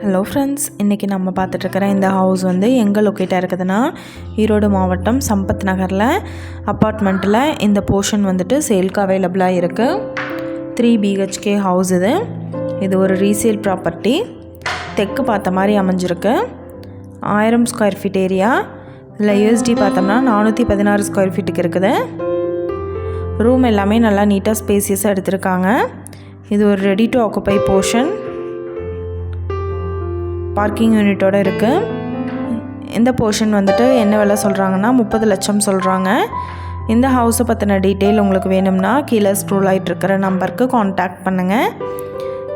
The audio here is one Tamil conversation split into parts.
ஹலோ ஃப்ரெண்ட்ஸ் இன்றைக்கி நம்ம பார்த்துட்ருக்கிற இந்த ஹவுஸ் வந்து எங்கே லொக்கேட்டாக இருக்குதுன்னா ஈரோடு மாவட்டம் சம்பத் நகரில் அப்பார்ட்மெண்ட்டில் இந்த போர்ஷன் வந்துட்டு சேல்க்கு அவைலபிளாக இருக்குது த்ரீ பிஹெச்கே ஹவுஸ் இது. இது ஒரு ரீசேல் ப்ராப்பர்ட்டி தெற்கு பார்த்த மாதிரி அமைஞ்சிருக்கு. ஆயிரம் ஸ்கொயர் ஃபீட் ஏரியா இதில் யூஎஸ்டி பார்த்தோம்னா நானூற்றி பதினாறு ஸ்கொயர் ஃபீட்டுக்கு இருக்குது. ரூம் எல்லாமே நல்லா நீட்டாக ஸ்பேசியஸாக எடுத்திருக்காங்க. இது ஒரு ready to occupy portion parking யூனிட்டோடு இருக்குது இந்த போர்ஷன் வந்துட்டு என்ன விலை சொல்கிறாங்கன்னா முப்பது லட்சம் சொல்கிறாங்க இந்த ஹவுஸை பற்றின டீட்டெயில் உங்களுக்கு வேணும்னா கீழே ஸ்க்ரோல் ஆகிட்டு இருக்கிற நம்பருக்கு காண்டாக்ட் பண்ணுங்கள்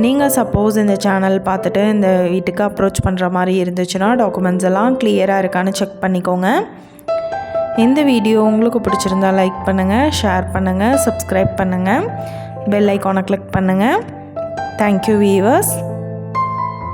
நீங்கள் சப்போஸ் இந்த சேனல் பார்த்துட்டு இந்த வீட்டுக்கு அப்ரோச் பண்ணுற மாதிரி இருந்துச்சுன்னா டாக்குமெண்ட்ஸ் எல்லாம் கிளியராக இருக்கான்னு செக் பண்ணிக்கோங்க. இந்த வீடியோ உங்களுக்கு பிடிச்சிருந்தா லைக் பண்ணுங்கள் ஷேர் பண்ணுங்கள் சப்ஸ்கிரைப் பண்ணுங்கள் பெல் ஐக்கானை கிளிக் பண்ணுங்கள் தேங்க்யூ வீவர்ஸ்